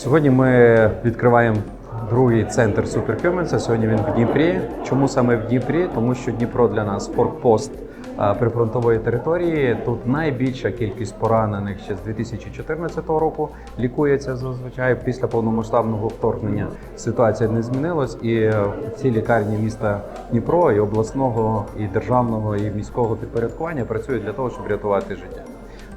Сьогодні ми відкриваємо другий центр. Це сьогодні він в Дніпрі. Чому саме в Дніпрі? Тому що Дніпро для нас форпост прифронтової території. Тут найбільша кількість поранених ще з 2014 року лікується зазвичай. Після повномасштабного вторгнення ситуація не змінилась, і е, ці лікарні міста Дніпро і обласного, і державного, і міського підпорядкування працюють для того, щоб рятувати життя.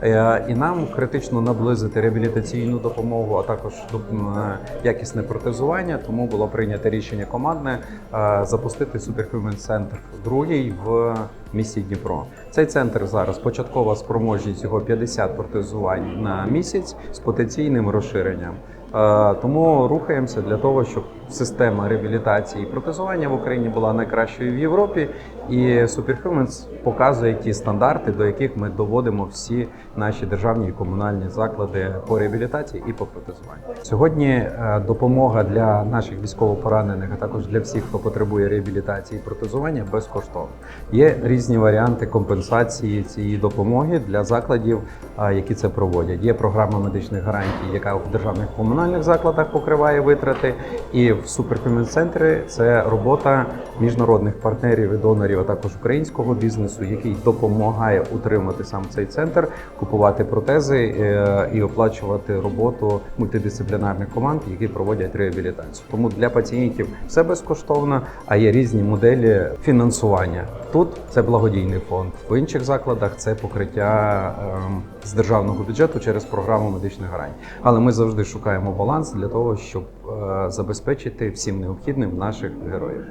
Е, І нам критично наблизити реабілітаційну допомогу, а також е, якісне протезування. Тому було прийнято рішення командне е, запустити Superhuman Center другий в місті Дніпро. Цей центр зараз початкова спроможність його 50 протезувань на місяць з потенційним розширенням. Тому рухаємося для того, щоб система реабілітації і протезування в Україні була найкращою в Європі. І Superhumans показує ті стандарти, до яких ми доводимо всі наші державні і комунальні заклади по реабілітації і по протезуванню. Сьогодні е, допомога для наших військовополонених, а також для всіх, хто потребує реабілітації і протезування, безкоштовна. Є різні варіанти компенсації цієї допомоги для закладів, які це проводять. Є програма медичних гарантій, яка в державних комунальних закладах покриває витрати. І в Центрі це робота міжнародних партнерів і донорів, а також українського бізнесу, який допомагає утримати сам цей центр, купувати протези е, і оплачувати роботу мультидисциплінарних команд, які проводять реабілітацію. Тому для пацієнтів все безкоштовно, а є різні моделі фінансування. Тут це благодійний фонд, в інших закладах це покриття ем, з державного бюджету через програму медичних гарантій. Але ми завжди шукаємо баланс для того, щоб е, забезпечити всім необхідним наших героїв.